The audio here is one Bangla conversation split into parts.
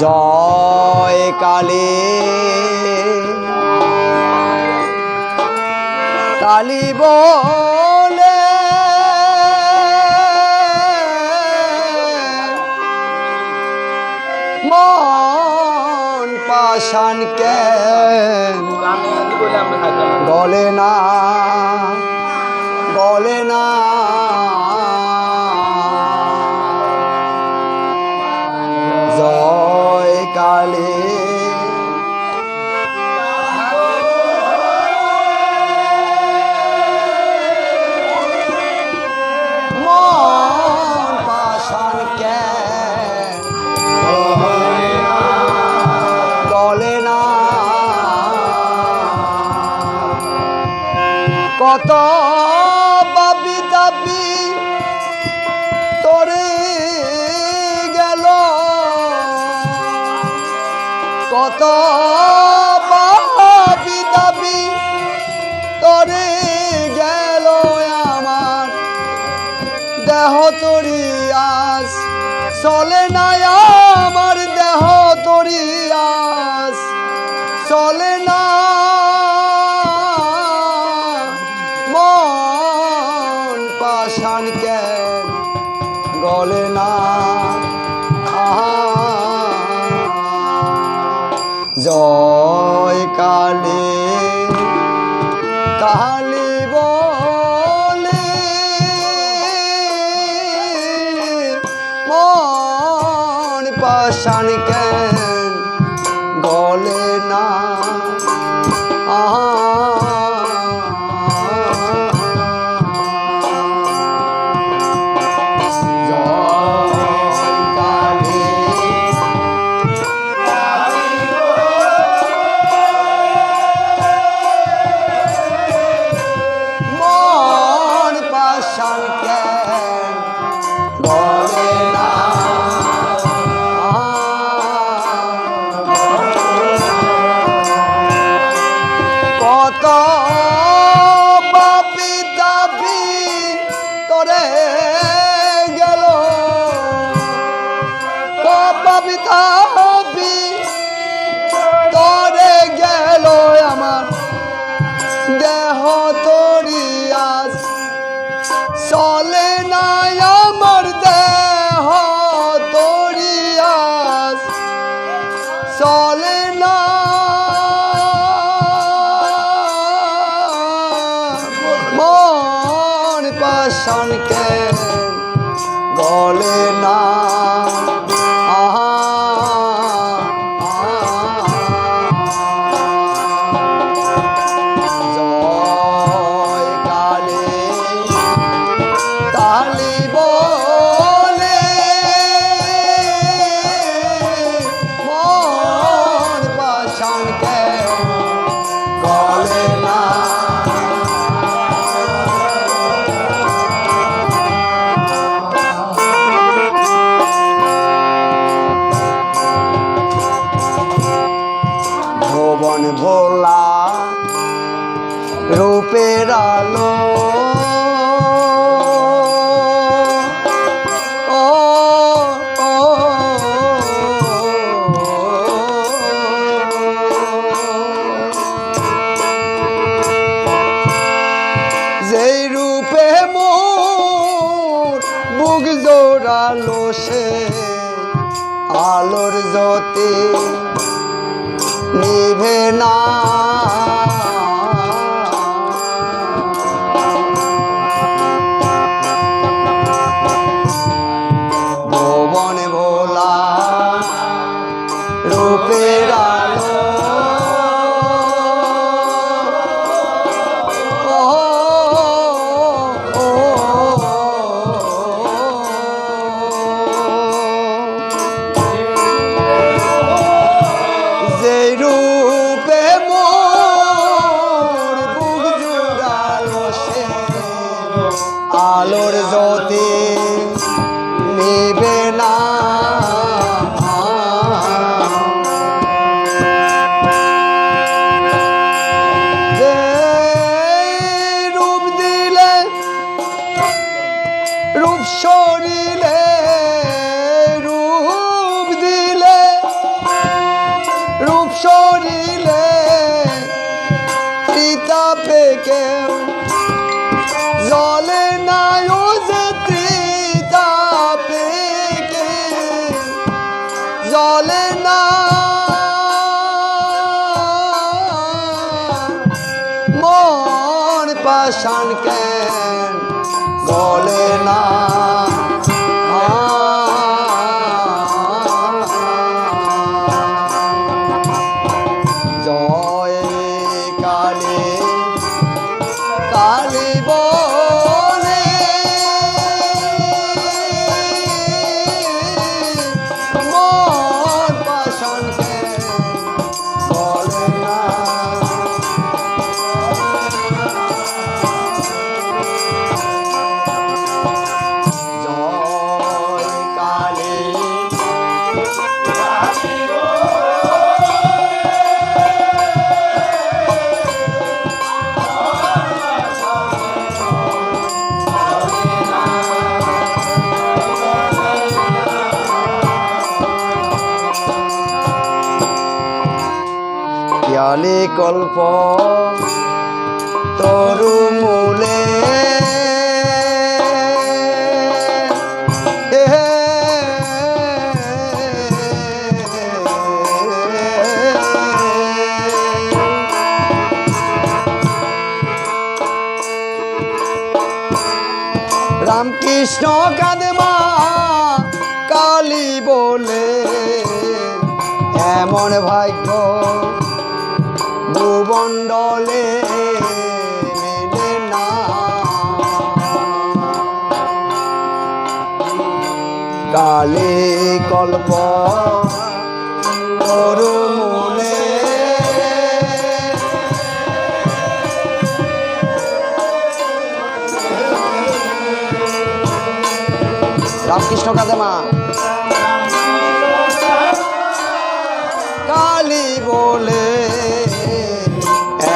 জয় কালী কালী বলে মন পাশান কেন? গলে না গলে না। কত বাবি দাবি তোরে গেল। কত বাবি দাবি তোরে গেল আমার। দেহ তরি আস চলে না আমার, দেহ তরি আস চলে না পাশান কেন গলে না। জয় কালী কালী বলে মন পাশান কেন তোরে কেন গলে না? জোড়ালো সে আলোর জ্যোতি নিভে না। রূপ শরীরে রূপ দিলে। রূপ শরীরে পিতা পেকে জলে না যে ত্রিতা মন বলে না কালি কল্প তরু মূলে রামকৃষ্ণ কাদমা কালী বলে এমন ভাগ্য কালী কল্প রামকৃষ্ণ কাদেমা কালী বলে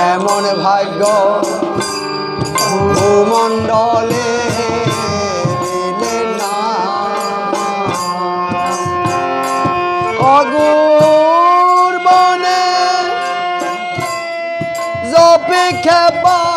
এমন ভাগ্য ভূমণ্ডলে অগুর বনে জপে খেপা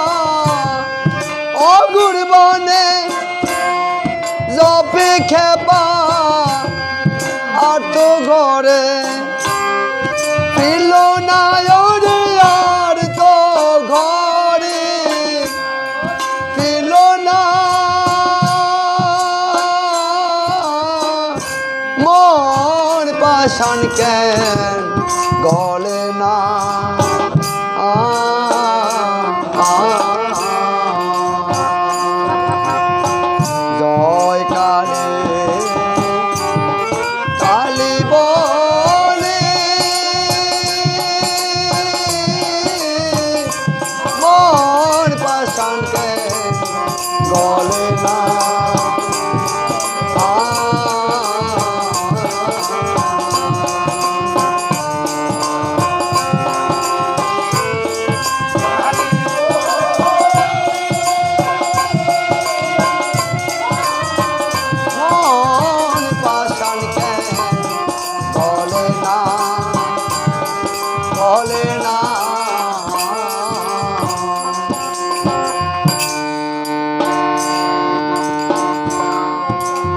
মন কেন গলে না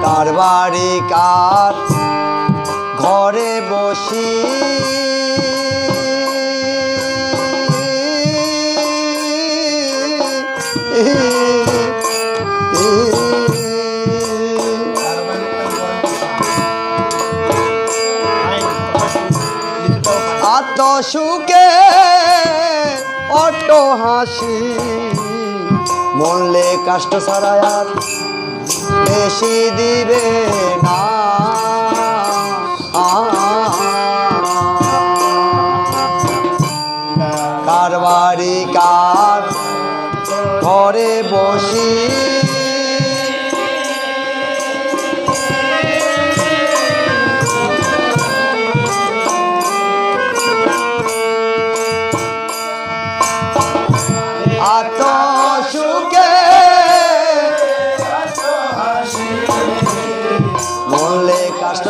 কারবারি কার ঘরে বসি? আত্ম সুখে অট্ট হাসি মনলে কাষ্ট ছাড়ায় বেশি দিবে।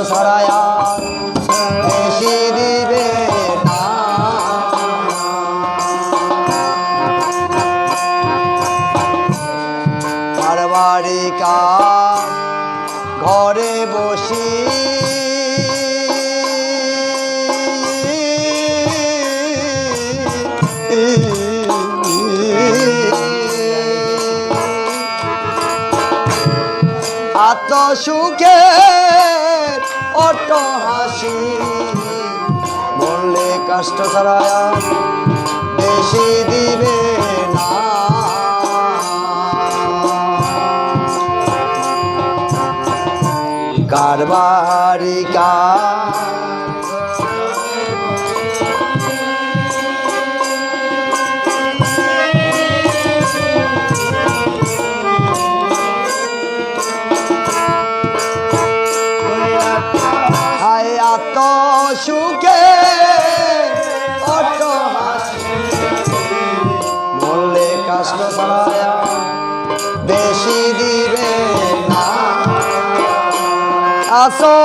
सराया আত্ম সুখে অত হাসি। বললে কষ্ট ছাড়ায়া বেশি দিবে না। কারবারিকা সুখে বললে কষ্ট ছাড়ায়া বেশি দিবে না। আসো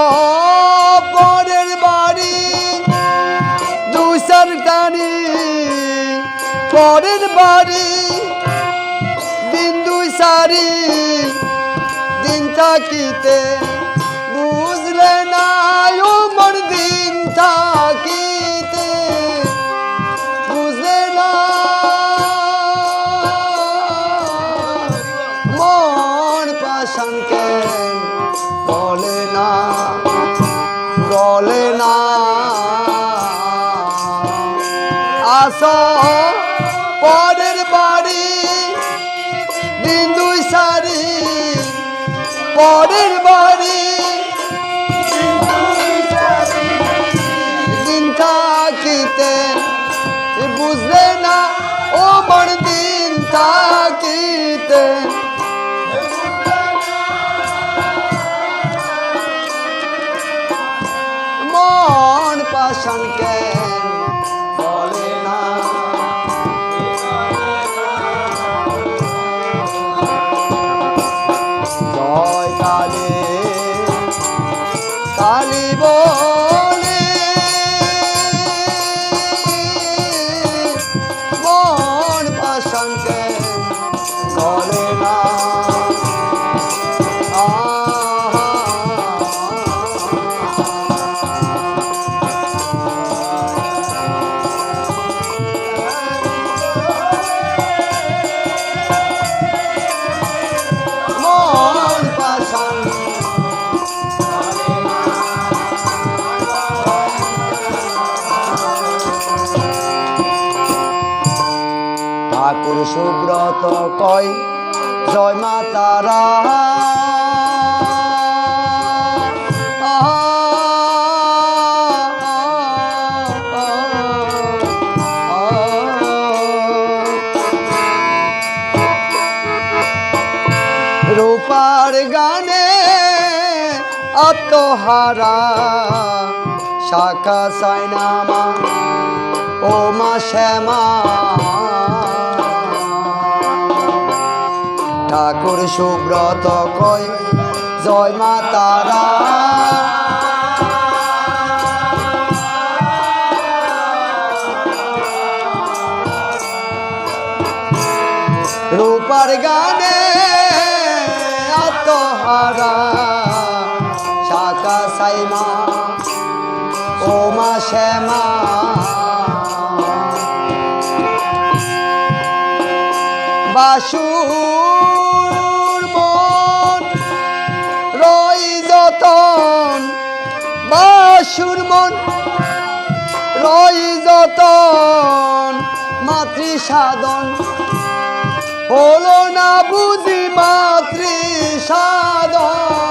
বাড়ি দুসার টানি পরের বাড়ি, দিন দুই সারি দিন থাকিতে বুঝলে না ও থাকিতে বুঝলে না। মন পাশানকে বলে না বলে না। আস পরের বাড়ি দিন দুই সারি পরের বাড়ি। ও বড় দিন থাকিতে মন পাশান ঠাকুর সুব্রত কয় জয় মা তারা। রূপার গানে আত্মহারা শাখা সাইনামা ও মা শ্যামা। ঠাকুর সুব্রত কয় জয় মা তারা। রূপার গানে আত্মহারা। শাখা সাইমা ও মা শ্যামা। বাসুর শিশুর মন। রই যতন মাতৃ সাধন হলো না বুঝি মাতৃ সাধন